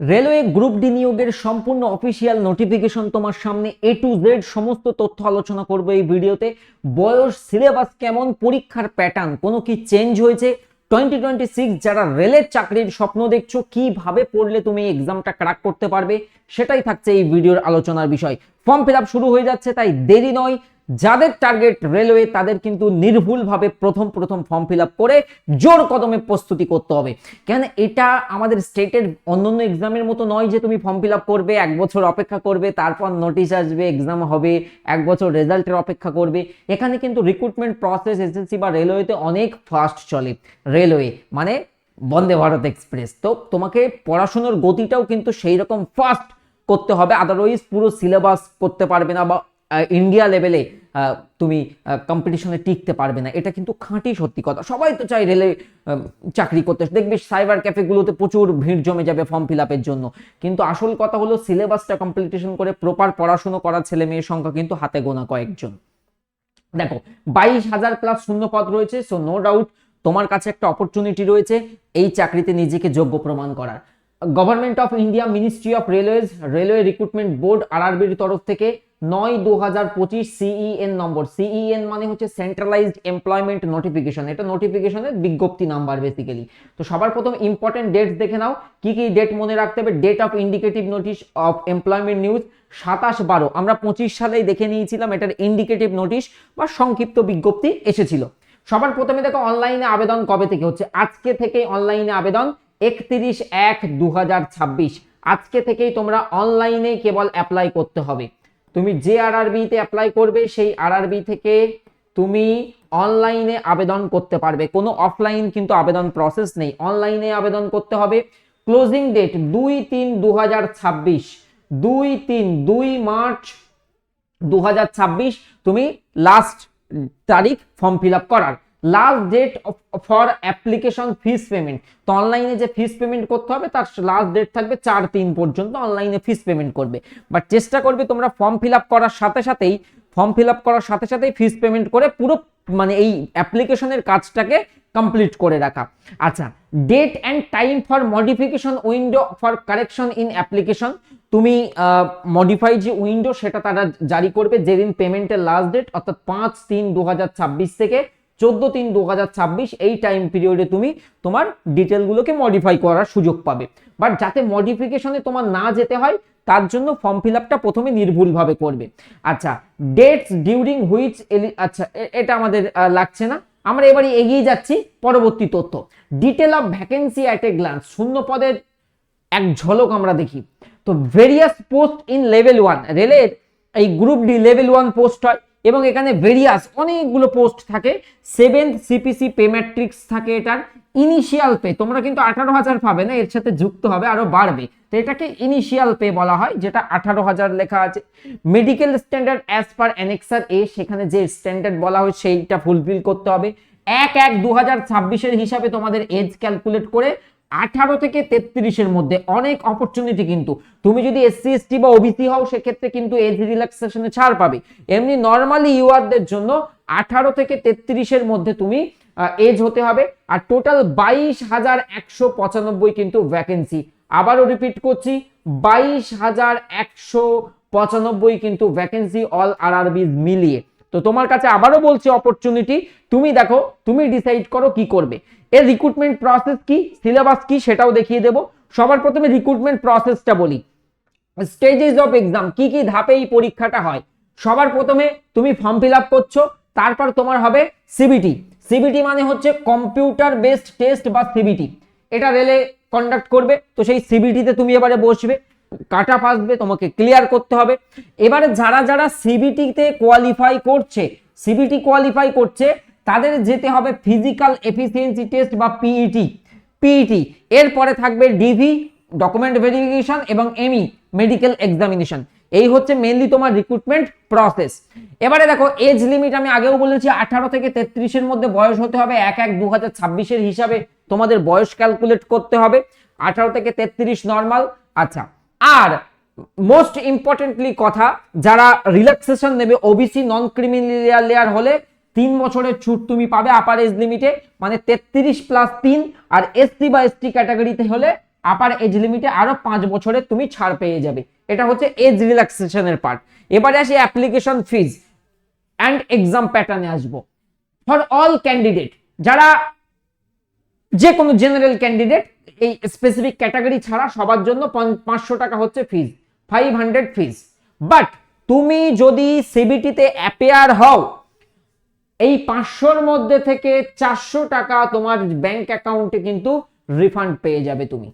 Railway group D নিয়োগের সম্পূর্ণ official notification তোমার সামনে এ টু জেড সমস্ত তথ্য আলোচনা করব এই ভিডিওতে। বয়স, সিলেবাস কেমন, পরীক্ষার প্যাটার্ন কোনো কি চেঞ্জ হয়েছে? টোয়েন্টি টোয়েন্টি সিক্স যারা রেলের চাকরির স্বপ্ন দেখছ, কীভাবে পড়লে তুমি এক্সামটা ক্র্যাক করতে পারবে, সেটাই থাকছে এই ভিডিওর আলোচনার বিষয়। ফর্ম ফিল শুরু হয়ে যাচ্ছে, তাই দেরি নয়। যাদের টার্গেট রেলওয়ে তাদের কিন্তু নির্ভুলভাবে প্রথম প্রথম ফর্ম ফিল করে জোর কদমে প্রস্তুতি করতে হবে। কেন এটা আমাদের স্টেটের অন্যান্য এক্সামের মতো নয় যে তুমি ফর্ম ফিল করবে, এক বছর অপেক্ষা করবে, তারপর নোটিশ আসবে এক্সাম হবে, এক বছর রেজাল্টের অপেক্ষা করবে। এখানে কিন্তু রিক্রুটমেন্ট প্রসেস এসএসসি বা রেলওয়েতে অনেক ফাস্ট চলে। রেলওয়ে মানে বন্দে ভারত এক্সপ্রেস তো তোমাকে পড়াশোনার গতিটাও কিন্তু সেই রকম ফাস্ট করতে হবে আদারওয়াইজ পুরো সিলেবাস করতে পারবে না বা ইন্ডিয়া লেভেলে তুমি কম্পিটিশনে টিকতে পারবে না। এটা কিন্তু খাঁটি সত্যি কথা। সবাই তো চাই রেলে চাকরি করতে। দেখবি সাইবার ক্যাফেগুলোতে প্রচুর ভিড় জমে যাবে ফর্ম ফিল আপের জন্য। কিন্তু আসল কথা হলো সিলেবাসটা কম্পিটিশন করে প্রপার পড়াশুনো করা ছেলে মেয়ের সংখ্যা কিন্তু হাতে গোনা কয়েকজন। দেখো, বাইশ হাজার প্লাস শূন্য পদ রয়েছে সো নো ডাউট তোমার কাছে একটা অপরচুনিটি রয়েছে এই চাকরিতে নিজেকে যোগ্য প্রমাণ করার। Government of India ministry of railways railway recruitment board আরআরবির তরফ থেকে নয় দু হাজার পঁচিশ সিইএন নম্বর। সিইএন মানে হচ্ছে সেন্ট্রালাইজড এমপ্লয়মেন্ট নোটিফিকেশন এটা নোটিফিকেশনের বিজ্ঞপ্তি নাম্বার বেসিক্যালি তো সবার প্রথম ইম্পর্টেন্ট ডেটস দেখে নাও। কি কি ডেট মনে রাখতে হবে? Date of indicative notice of employment news সাতাশ বারো। আমরা পঁচিশ সালেই দেখে নিয়েছিলাম এটার ইন্ডিকেটিভ নোটিশ বা সংক্ষিপ্ত বিজ্ঞপ্তি এসেছিল। সবার প্রথমে দেখো অনলাইনে আবেদন কবে থেকে হচ্ছে? আজকে থেকে অনলাইনে আবেদন, একত্রিশ এক দু আজকে থেকেই তোমরা অনলাইনে কেবল অ্যাপ্লাই করতে হবে। তুমি যে আরআরবিতে অ্যাপ্লাই করবে, সেই আরআরবি থেকে তুমি অনলাইনে আবেদন করতে পারবে। কোনো অফলাইন কিন্তু আবেদন প্রসেস নেই। অনলাইনে আবেদন করতে হবে। ক্লোজিং ডেট দুই তিন দু হাজার ছাব্বিশ। দুই তিন দুই মার্চ দু হাজার ছাব্বিশ তুমি লাস্ট তারিখ ফর্ম ফিল আপ করার। Last date for application fees payment তো অনলাইনে যে ফিস পেমেন্ট করতে হবে, তার লাস্ট ডেট থাকবে চার তিন পর্যন্ত অনলাইনে ফিস পেমেন্ট করবে। বাট চেষ্টা করবে তোমরা ফর্ম ফিল আপ করার সাথে সাথেই ফর্ম ফিল আপ করার সাথে সাথেই ফিস পেমেন্ট করে পুরো মানে এই অ্যাপ্লিকেশনের কাজটাকে কমপ্লিট করে রাখা। আচ্ছা date and time for modification window for correction in application তুমি মডিফাই যে উইন্ডো সেটা তারা জারি করবে যেদিন পেমেন্টের লাস্ট ডেট অর্থাৎ পাঁচ তিন দু থেকে চোদ্দ তিন দু এই টাইম পিরিয়ডে তুমি তোমার ডিটেলগুলোকে মডিফাই করার সুযোগ পাবে। বাট যাতে মডিফিকেশনে তোমার না যেতে হয়, তার জন্য ফর্ম ফিল আপটা প্রথমে নির্ভুলভাবে করবে। আচ্ছা ডেটস ডিউরিং হুইচ আচ্ছা এটা আমাদের লাগছে না। আমরা এবারে এগিয়ে যাচ্ছি, পরবর্তী তথ্য। Detail of vacancy at a glance শূন্য পদের এক ঝলক আমরা দেখি। তো various post in level one রেলের এই group D level one post হয়। এবং এখানে ভেরিয়াস অনেকগুলো পোস্ট থাকে। সেভেন্থ সিপিসি পে ম্যাট্রিক্স থাকে এটার। ইনিশিয়াল পে তোমরা কিন্তু আঠারো হাজার পাবে না, এর সাথে যুক্ত হবে, আরও বাড়বে। তো এটাকে ইনিশিয়াল পে বলা হয়, যেটা আঠারো হাজার লেখা আছে। Medical standard as per annexure A সেখানে যে স্ট্যান্ডার্ড বলা হয়, সেইটা ফুলফিল করতে হবে। এক এক দু হাজার ছাব্বিশের হিসাবে তোমাদের এজ ক্যালকুলেট করে আঠারো থেকে তেত্রিশের মধ্যে অনেক অপরচুনিটি কিন্তু। তুমি যদি এসসি এসটি বা ওবিসি হও, সেক্ষেত্রে কিন্তু এজ রিল্যাক্সেশনে ছাড় পাবে। এমনি নর্মালি ইউআরদের জন্য আঠারো থেকে তেত্রিশের মধ্যে তুমি এজ হতে হবে। আর টোটাল বাইশ হাজার একশো পঁচানব্বই কিন্তু ভ্যাকেন্সি আবারও রিপিট করছি, বাইশ হাজার একশো পঁচানব্বই কিন্তু ভ্যাকেন্সি অল আর আরআরবিজ মিলিয়ে। তো তোমার কাছে আবারও বলছি অপরচুনিটি তুমি দেখো, তুমি ডিসাইড করো কি করবে। এর রিক্রুটমেন্ট প্রসেস কি? সিলেবাস কি? সেটাও দেখিয়ে দেবো। সবার প্রথমে রিক্রুটমেন্ট প্রসেসটা বলি। স্টেজেস অফ এক্সাম কি কি ধাপে এই পরীক্ষাটা হয়? সবার প্রথমে তুমি ফর্ম ফিল আপ করছ, তারপর তোমার হবে সিবিটি সিবিটি মানে হচ্ছে কম্পিউটার বেসড টেস্ট বা সিবিটি এটা রেলে কন্ডাক্ট করবে, তো সেই সিবিটিতে তুমি এবারে বসবে কাটা আসবে, তোমাকে ক্লিয়ার করতে হবে। এবারে যারা যারা সিবিটিতে কোয়ালিফাই করছে সিবিটি কোয়ালিফাই করছে তাদের যেতে হবে ফিজিক্যাল এফিসিয়েন্সি টেস্ট বা পিইটি পিইটি এরপরে থাকবে ডিভি ডকুমেন্ট ভেরিফিকেশন এবং এমই মেডিকেল এক্সামিনেশন এই হচ্ছে মেনলি তোমার রিক্রুটমেন্ট প্রসেস এবারে দেখো এজ লিমিট আমি আগেও বলেছি, আঠারো থেকে তেত্রিশের মধ্যে বয়স হতে হবে, এক এক দু হাজার ছাব্বিশের হিসাবে তোমাদের বয়স ক্যালকুলেট করতে হবে। আঠারো থেকে তেত্রিশ নর্মাল আচ্ছা। আর মোস্ট ইম্পর্টেন্টলি কথা, যারা রিল্যাক্সেশন নেবে ওবিসি নন ক্রিমিনাল লেয়ার হলে তিন বছরের ছুট তুমি পাবে আপার এজ লিমিটে মানে তেত্রিশ প্লাস তিন, আর এসসি বা এসটি ক্যাটাগরিতে হলে আপার এজ লিমিটে আরও পাঁচ বছরের তুমি ছাড় পেয়ে যাবে। এটা হচ্ছে এজ রিল্যাক্সেশনের পার্ট এবারে আসি অ্যাপ্লিকেশন ফিজ অ্যান্ড এক্সাম প্যাটার্নে আসব। ফর অল ক্যান্ডিডেট যারা যে কোনো জেনারেল ক্যান্ডিডেট এই স্পেসিফিক ক্যাটাগরি ছাড়া সবার জন্য পাঁচশো টাকা হচ্ছে fees five hundred fees but তুমি যদি সিবিটিতে অ্যাপেয়ার হও এই পাঁচশোর মধ্যে থেকে চারশো টাকা তোমার ব্যাংক অ্যাকাউন্টে কিন্তু রিফান্ড পেয়ে যাবে তুমি।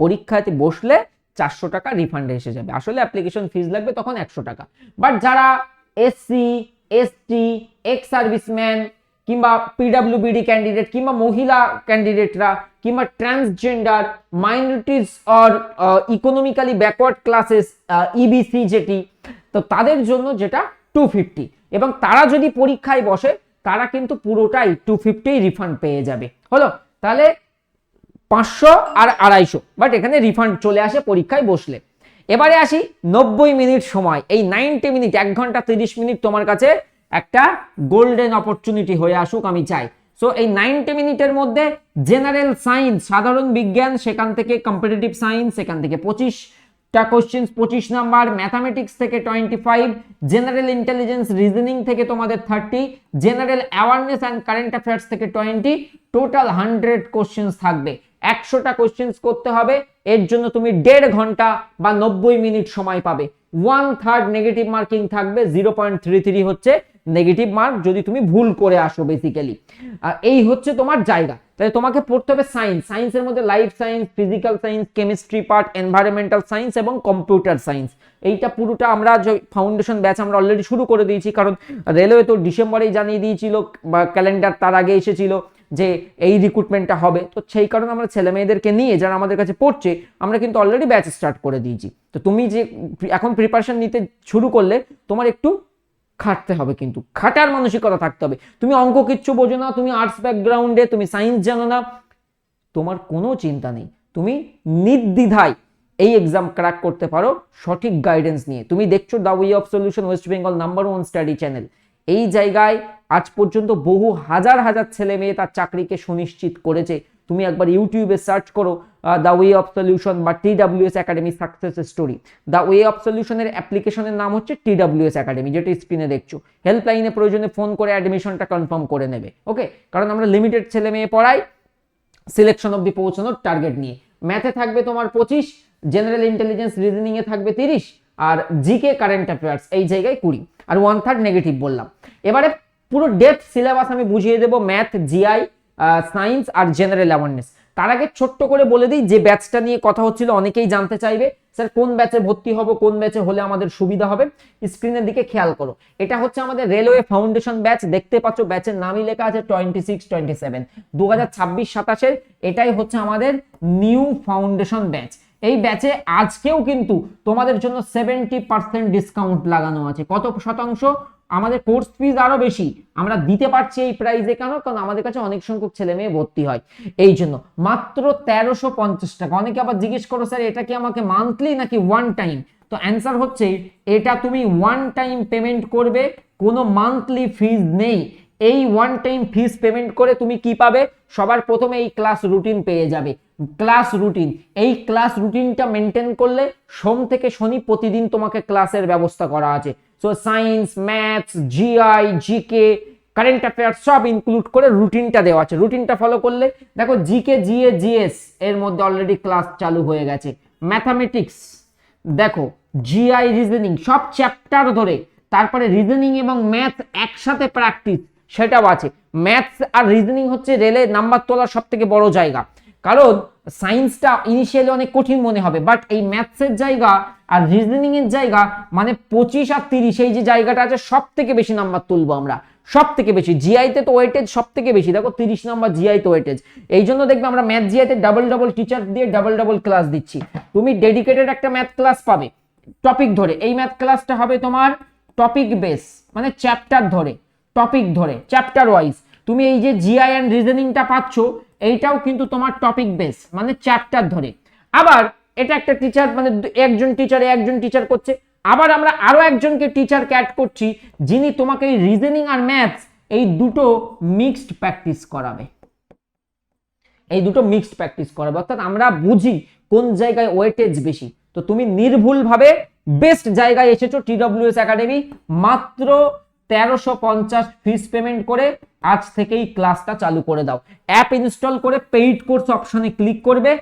পরীক্ষাতে বসলে চারশো টাকা রিফান্ড এসে যাবে। আসলে অ্যাপ্লিকেশন ফিজ লাগবে তখন একশো টাকা। বাট যারা এসসি এসটি এক্স সার্ভিসম্যান কিংবা পিডাব্লিউবিডি ক্যান্ডিডেট কিংবা মহিলা ক্যান্ডিডেটরা কিংবা transgender minorities or economically backward classes EBC যেটি, তো তাদের জন্য যেটা টু ফিফটি এবং তারা যদি পরীক্ষায় বসে, তারা কিন্তু পুরোটাই টু ফিফটি রিফান্ড পেয়ে যাবে। হলো? তাহলে পাঁচশো আর আড়াইশো। বাট এখানে রিফান্ড চলে আসে পরীক্ষায় বসলে। এবারে আসি নব্বই মিনিট সময়। এই নাইনটি মিনিট, এক ঘণ্টা তিরিশ মিনিট তোমার কাছে একটা গোল্ডেন অপরচুনিটি হয়ে আসুক আমি চাই। সো এই নাইনটি মিনিটের মধ্যে জেনারেল সায়েন্স সাধারণ বিজ্ঞান, সেখান থেকে কম্পিটিটিভ সায়েন্স সেখান থেকে পঁচিশটা কোশ্চেন্স পঁচিশ নাম্বার ম্যাথামেটিক্স থেকে twenty five general intelligence reasoning থেকে তোমাদের thirty general awareness and current affairs থেকে টোয়েন্টি টোটাল হান্ড্রেড কোশ্চেন্স থাকবে। একশোটা কোশ্চেন্স করতে হবে, এর জন্য তুমি দেড় ঘণ্টা বা নব্বই মিনিট সময় পাবে। ওয়ান থার্ড নেগেটিভ মার্কিং থাকবে জিরো পয়েন্ট থ্রি থ্রি হচ্ছে নেগেটিভ মার্ক যদি তুমি ভুল করে আসো বেসিক্যালি এই হচ্ছে তোমার জায়গা। তাহলে তোমাকে পড়তে হবে সায়েন্স সায়েন্সের মধ্যে life science physical science chemistry part environmental science এবং কম্পিউটার সায়েন্স এইটা পুরোটা আমরা যে ফাউন্ডেশন ব্যাচ আমরা অলরেডি শুরু করে দিয়েছি, কারণ রেলওয়ে তো ডিসেম্বরেই জানিয়ে দিয়েছিল বা ক্যালেন্ডার তার আগে এসেছিল। যে এই রিক্রুটমেন্টটা হবে। তো সেই কারণে আমরা ছেলে মেয়েদেরকে নিয়ে যারা আমাদের কাছে পড়ছে, আমরা কিন্তু অলরেডি ব্যাচ স্টার্ট করে দিয়েছি। তো তুমি যে এখন প্রিপারেশন নিতে শুরু করলে, তোমার একটু খাটতে হবে কিন্তু। খাটার মানসিকতা থাকতে হবে। তুমি অঙ্ক কিচ্ছু বোঝো না, তুমি আর্টস ব্যাকগ্রাউন্ডে তুমি সায়েন্স জানো না। তোমার কোনো চিন্তা নেই। তুমি নির্দ্বিধায় এই এক্সাম ক্র্যাক করতে পারো সঠিক গাইডেন্স নিয়ে। তুমি দেখছ the way of solution West Bengal number one study channel এই জায়গায় আজ পর্যন্ত বহু হাজার হাজার ছেলে মেয়ে তার চাকরিকে সুনিশ্চিত করেছে। তুমি একবার ইউটিউবে সার্চ করো দ্য ওয়ে অফ সলিউশন বা T WS academy success story the way of সলিউশনের অ্যাপ্লিকেশনের নাম হচ্ছে টি ডাব্লিউএস একাডেমি যেটা স্ক্রিনে দেখছ। হেল্পলাইনে প্রয়োজনে ফোন করে অ্যাডমিশনটা কনফার্ম করে নেবে ওকে কারণ আমরা লিমিটেড ছেলে মেয়ে পড়াই সিলেকশন অব্দি পৌঁছানোর টার্গেট নিয়ে। ম্যাথে থাকবে তোমার পঁচিশ জেনারেল ইন্টেলিজেন্স রিজনিংয়ে থাকবে তিরিশ, আর জিকে কারেন্ট অ্যাফেয়ার্স এই জায়গায় কুড়ি। আর ওয়ান থার্ড নেগেটিভ বললাম। এবারে পুরো ডেপথ সিলেবাস আমি বুঝিয়ে দেবো ম্যাথ জিআই সায়েন্স আর জেনারেল অ্যাওয়ারনেস তার আগে ছোট্ট করে বলে দিই, যে ব্যাচটা নিয়ে কথা হচ্ছিল, অনেকেই জানতে চাইবে, স্যার কোন ব্যাচে ভর্তি হব, কোন ব্যাচে হলে আমাদের সুবিধা হবে? স্ক্রিনের দিকে খেয়াল করো। এটা হচ্ছে আমাদের রেলওয়ে ফাউন্ডেশন ব্যাচ দেখতে পাচ্ছ ব্যাচের নামই লেখা আছে টোয়েন্টি সিক্স টোয়েন্টি সেভেন দু হাজার ছাব্বিশ এটাই হচ্ছে আমাদের নিউ ফাউন্ডেশন ব্যাচ এই ব্যাচে আজকেও কিন্তু তোমাদের জন্য সেভেন্টি পার্সেন্ট ডিসকাউন্ট লাগানো আছে। কত শতাংশ? আমাদের কোর্স ফিজ আরও বেশি। আমরা দিতে পারছি এই প্রাইসে কেন? কারণ আমাদের কাছে অনেক সংখ্যক ছেলে মেয়ে ভর্তি হয়। এই জন্য মাত্র তেরোশো পঞ্চাশ টাকা। অনেকে আবার জিজ্ঞেস করো, স্যার, এটা কি আমাকে মান্থলি নাকি ওয়ান টাইম তো অ্যান্সার হচ্ছে, এটা তুমি ওয়ান টাইম পেমেন্ট করবে। কোনো মান্থলি ফিজ নেই। এই ওয়ান টাইম ফিস পেমেন্ট করে তুমি কি পাবে? সবার প্রথমে এই ক্লাস রুটিন পেয়ে যাবে। ক্লাস রুটিন এই ক্লাস রুটিনটা মেনটেন করলে সোম থেকে শনি প্রতিদিন তোমাকে ক্লাসের ব্যবস্থা করা আছে। So science maths GI GK current affairs সব ইনক্লুড করে রুটিনটা দেওয়া আছে। রুটিনটা ফলো করলে দেখো জিকে জিএ জিএস এর মধ্যে অলরেডি ক্লাস চালু হয়ে গেছে। ম্যাথামেটিক্স দেখো জিআই রিজনিং সব চ্যাপ্টার ধরে। তারপরে রিজনিং এবং ম্যাথ একসাথে প্র্যাকটিস সেটাও আছে ম্যাথস আর রিজনিং হচ্ছে রেলে নাম্বার তোলার সব থেকে বড় জায়গা। কারণ সায়েন্সটা ইনিশিয়ালি অনেক কঠিন মনে হবে বাট এই ম্যাথসের জায়গা আর রিজনিং এর জায়গা মানে পঁচিশ আর তিরিশ, এই যে জায়গাটা আছে সব থেকে বেশি নাম্বার তুলবো আমরা। সব থেকে বেশি জিআইতে তো ওয়েটেজ সব থেকে বেশি। দেখো, তিরিশ নাম্বার জিআইতে ওয়েটেজ এই জন্য দেখবে আমরা ম্যাথ জিআইতে ডাবল ডাবল টিচার দিয়ে ডাবল ডাবল ক্লাস দিচ্ছি। তুমি ডেডিকেটেড একটা ম্যাথ ক্লাস পাবে। টপিক ধরে। এই ম্যাথ ক্লাসটা হবে তোমার টপিক বেস মানে চ্যাপ্টার ধরে। টপিক ধরে চ্যাপ্টার ওয়াইজ তুমি এই যে জিআই অ্যান্ড রিজনিংটা পাচ্ছ, এইটাও কিন্তু তোমার টপিক বেস মানে চ্যাপ্টার ধরে। আবার এটা একটা টিচার মানে একজন টিচারে একজন টিচার করছে। আবার আমরা আরও একজনকে টিচার ক্যাট করছি, যিনি তোমাকে এই রিজনিং আর ম্যাথস এই দুটো মিক্সড প্র্যাকটিস করাবে। এই দুটো মিক্সড প্র্যাকটিস করাবে। অর্থাৎ আমরা বুঝি কোন জায়গায় ওয়েটেজ বেশি। তো তুমি নির্ভুলভাবে বেস্ট জায়গায় এসেছ টিডব্লিউএস একাডেমি মাত্র তেরোশো পঞ্চাশ ফিস পেমেন্ট করে আজ থেকেই ক্লাসটা চালু করে দাও। অ্যাপ ইনস্টল করে পেইড কোর্স অপশনে ক্লিক করবে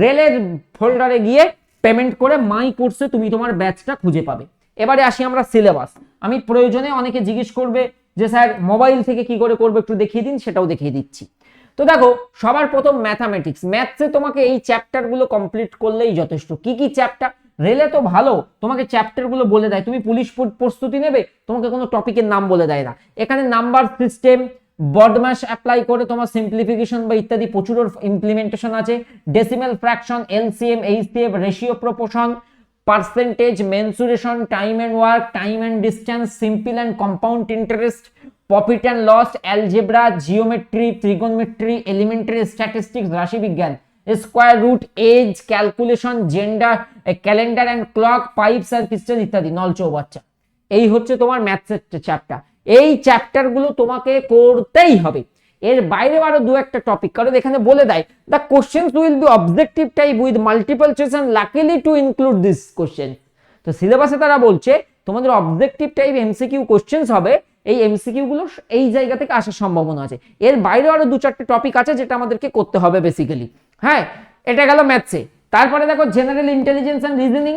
রেলের ফোল্ডারে গিয়ে পেমেন্ট করে মাই কোর্সে তুমি তোমার ব্যাচটা খুঁজে পাবে। এবারে আসি আমরা সিলেবাস আমি প্রয়োজনে অনেকে জিজ্ঞেস করবে যে, স্যার মোবাইল থেকে কি করে করবে একটু দেখিয়ে দিন? সেটাও দেখিয়ে দিচ্ছি। তো দেখো, সবার প্রথম ম্যাথামেটিক্স ম্যাথসে তোমাকে এই চ্যাপ্টারগুলো কমপ্লিট করলেই যথেষ্ট। কি কি চ্যাপ্টার রেলে তো ভালো, তোমাকে চ্যাপ্টারগুলো বলে দেয়, তুমি পুলিশ প্রস্তুতি নেবে, তোমাকে কোনো টপিকের নাম বলে দেয় না। এখানে নাম্বার সিস্টেম বডম্যাশ অ্যাপ্লাই করে তোমার সিম্পলিফিকেশন বা ইত্যাদি প্রচুর ইমপ্লিমেন্টেশন আছে। Decimal fraction LCM HCF ratio proportion percentage mensuration time and work time and distance simple and compound interest profit and loss algebra geometry trigonometry elementary statistics রাশিবিজ্ঞান square root age calculation gender calendar and clock pipes and piston ইত্যাদি, নল চৌবাচ্চা। এই হচ্ছে তোমার ম্যাথসের chapter এই চ্যাপ্টারগুলো তোমাকে করতেই হবে। এর বাইরে আরও দু একটা টপিক কারণ এখানে বলে দেয় the questions will be objective type with multiple choice and luckily to include this question তো সিলেবাসে তারা বলছে, তোমাদের অবজেক্টিভ টাইপ এমসিকিউ কোশ্চেন্স হবে। এই এমসিকিউ গুলো এই জায়গা থেকে আসার সম্ভাবনা আছে। এর বাইরে আরও দু চারটে টপিক আছে যেটা আমাদেরকে করতে হবে বেসিক্যালি হ্যাঁ এটা গেল ম্যাথসে তারপরে দেখো জেনারেল ইন্টেলিজেন্স অ্যান্ড রিজনিং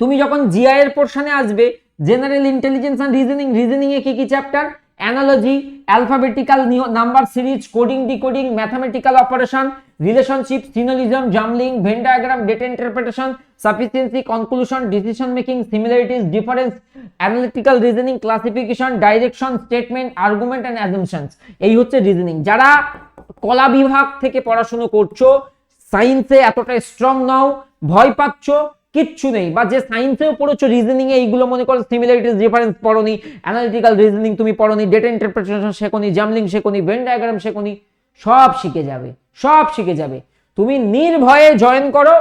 তুমি যখন জিআই এর পোর্শনে আসবে general intelligence and reasoning reasoning এ কি কি chapter analogy alphabetical number series coding decoding mathematical operation relationship symbolism jumbling Venn diagram data interpretation sufficiency conclusion decision making similarities difference analytical reasoning classification direction statement argument and assumptions এই হচ্ছে reasoning যারা কলা বিভাগ থেকে পড়াশুনো করছ সায়েন্সে এতটা স্ট্রং নাও, ভয় পাচ্ছ, কিচ্ছু নেই। বা যে সায়েন্সেও পড়েছো রিজনিং এ এইগুলো মনে করো সিমিলারিটিস ডিফারেন্স পড়োনি অ্যানালিটিক্যাল রিজনিং তুমি পড়োনি ডেটা ইন্টারপ্রিটেশন শেখনি জামলিং শেখনি ভেন ডায়াগ্রাম শেখনি, সব শিখে যাবে, সব শিখে যাবে। তুমি নির্ভয়ে জয়েন করো,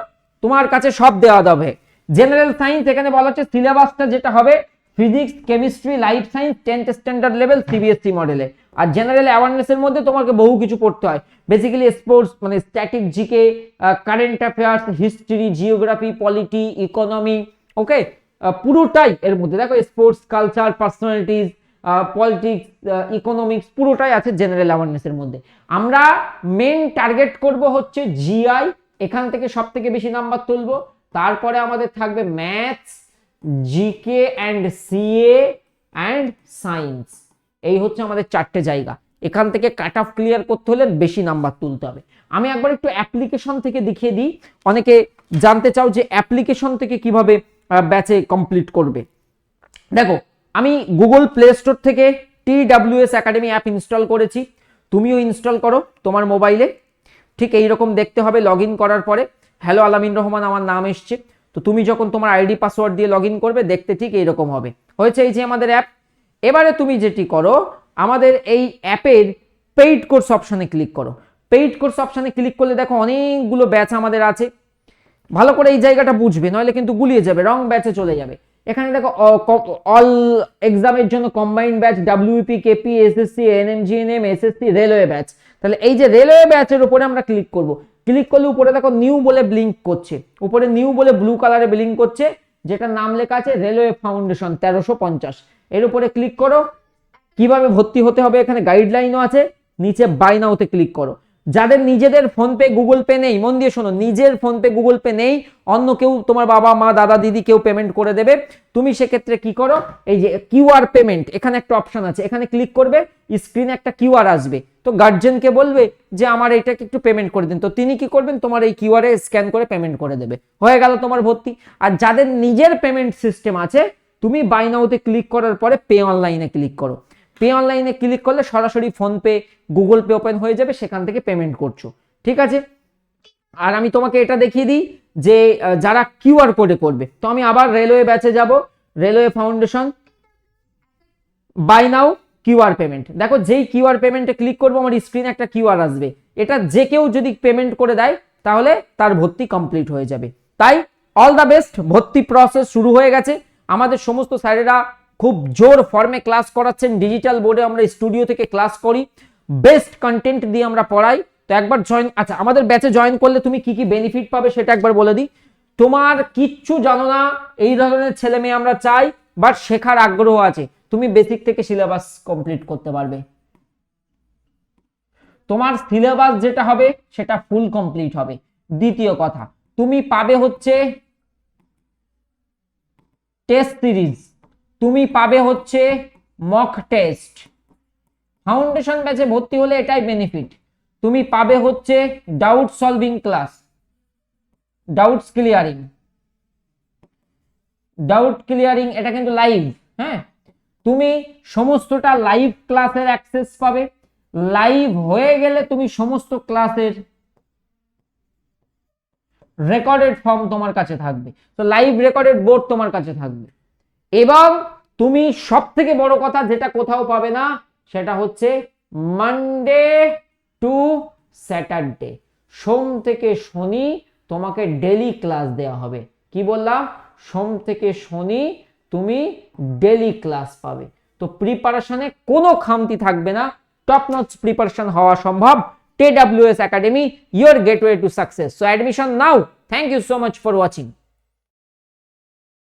তোমার কাছে সব দেওয়া যাবে। জেনারেল সায়েন্স এখানে বলা হচ্ছে সিলেবাসটা যেটা হবে physics chemistry life science tenth standard level CBSE মডেলে আর জেনারেল অ্যাওয়ারনেসের মধ্যে তোমাকে বহু কিছু পড়তে হয়। বেসিক্যালি স্পোর্টস মানে static GK current affairs history geography polity economy okay পুরোটাই এর মধ্যে। দেখো sports culture personalities politics economics পুরোটাই আছে জেনারেল অ্যাওয়ারনেসের মধ্যে। আমরা মেন টার্গেট করব হচ্ছে জিআই এখান থেকে সব থেকে বেশি নাম্বার তুলব। তারপরে আমাদের থাকবে maths GK and CA and science এই হচ্ছে আমাদের চারটে জায়গা। এখান থেকে কাট অফ ক্লিয়ার করতে হলে বেশি নাম্বার তুলতে হবে। আমি একবার একটু অ্যাপ্লিকেশন থেকে দেখিয়ে দিই। অনেকে জানতে চাও যে অ্যাপ্লিকেশন থেকে কীভাবে ব্যাচে কমপ্লিট করবে। দেখো, আমি গুগল প্লে স্টোর থেকে T WS academy app install করেছি। তুমিও ইনস্টল করো তোমার মোবাইলে ঠিক এই রকম দেখতে হবে লগ করার পরে। হ্যালো আলামিন রহমান আমার নাম এসছে। তো তুমি যখন তোমার আইডি পাসওয়ার্ড দিয়ে লগ করবে, দেখতে ঠিক এইরকম হবে। হয়েছে এই যে আমাদের অ্যাপ এবারে তুমি যেটি করো, আমাদের এই অ্যাপের পেইড কোর্স অপশানে ক্লিক করো। পেইড কোর্স অপশানে ক্লিক করলে দেখো অনেকগুলো ব্যাচ আমাদের আছে। ভালো করে এই জায়গাটা বুঝবে, নইলে কিন্তু গুলিয়ে যাবে রং ব্যাচে চলে যাবে। এখানে দেখো অল এক্সামের জন্য combined batch WP KP SSC NM GNM SSC railway batch তাহলে এই যে রেলওয়ে ব্যাচের উপরে আমরা ক্লিক করব। ক্লিক করলে উপরে দেখো নিউ বলে ব্লিঙ্ক করছে। উপরে নিউ বলে ব্লু কালারে ব্লিঙ্ক করছে যেটা নাম লেখা আছে রেলওয়ে ফাউন্ডেশন তেরোশো পঞ্চাশ। এর উপরে ক্লিক করো। কীভাবে ভর্তি হতে হবে এখানে গাইডলাইনও আছে, নিচে বাই নাওতে ক্লিক করো। যাদের নিজেদের ফোনপে গুগল পে নেই, মন দিয়ে শোনো, নিজের ফোনপে গুগল পে নেই, অন্য কেউ, তোমার বাবা, মা, দাদা, দিদি কেউ পেমেন্ট করে দেবে। তুমি সেক্ষেত্রে কি করো, এই যে কিউআর পেমেন্ট এখানে একটা অপশন আছে, এখানে ক্লিক করবে স্ক্রিনে একটা কিউআর আসবে। তো গার্জেনকে বলবে যে, আমার এটাকে একটু পেমেন্ট করে দিন। তো তিনি কি করবেন, তোমার এই কিউআরে স্ক্যান করে পেমেন্ট করে দেবে। হয়ে গেল তোমার ভর্তি। আর যাদের নিজের পেমেন্ট সিস্টেম আছে তুমি বাই নাওতে ক্লিক করার পরে পে অনলাইনে ক্লিক করো। পে অনলাইনে ক্লিক করলে সরাসরি ফোনপে গুগল পে ওপেন হয়ে যাবে, সেখান থেকে পেমেন্ট করছ। ঠিক আছে? আর আমি তোমাকে এটা দেখিয়ে দিই যে যারা কিউআর কোডে করবে, তো আমি আবার রেলওয়ে ব্যাচে যাব। Railway foundation buy now QR payment দেখো, যেই কিউআর পেমেন্টে ক্লিক করব, আমার স্ক্রিনে একটা কিউআর আসবে। এটা যে কেউ যদি পেমেন্ট করে দেয়, তাহলে তার ভর্তি কমপ্লিট হয়ে যাবে। তাই অল দ্য বেস্ট ভর্তি প্রসেস শুরু হয়ে গেছে। আমাদের সমস্ত স্যারেরা খুব জোর ফর্মে ক্লাস করাচ্ছেন। ডিজিটাল বোর্ডে আমরা স্টুডিও থেকে ক্লাস করি। বেস্ট কন্টেন্ট দিয়ে আমরা পড়াই। তো একবার জয়েন আচ্ছা আমাদের ব্যাচে জয়েন করলে তুমি কি কি বেনিফিট পাবে সেটা একবার বলে দিই। তোমার কিচ্ছু জানো না, এই ধরনের ছেলে মেয়ে আমরা চাই বাট শেখার আগ্রহ আছে। তুমি বেসিক থেকে সিলেবাস কমপ্লিট করতে পারবে। তোমার সিলেবাস যেটা হবে, সেটা ফুল কমপ্লিট হবে। দ্বিতীয় কথা, তুমি পাবে হচ্ছে টেস্ট সিরিজ তুমি পাবে হচ্ছে মক টেস্ট ফাউন্ডেশন ব্যাচে ভর্তি হলে এটাই বেনিফিট তুমি পাবে হচ্ছে doubt solving class doubts clearing doubt clearing এটা কিন্তু লাইভ হ্যাঁ? তুমি সমস্তটা লাইভ ক্লাসের অ্যাক্সেস পাবে। লাইভ হয়ে গেলে তুমি সমস্ত ক্লাসের রেকর্ডেড ফর্ম তোমার কাছে থাকবে। তো লাইভ রেকর্ডেড বোর্ড তোমার কাছে থাকবে। এবং তুমি সব থেকে বড় কথা যেটা কোথাও পাবে না, সেটা হচ্ছে মানডে টু স্যাটারডে সোম থেকে শনি তোমাকে ডেলি ক্লাস দেওয়া হবে। কি বললাম? সোম থেকে শনি তুমি ডেলি ক্লাস পাবে। তো প্রিপারেশনে কোনো খামতি থাকবে না। টপ নচ প্রিপারেশন হওয়া সম্ভব। TWS Academy, your gateway to success. So admission now. Thank you so much for watching.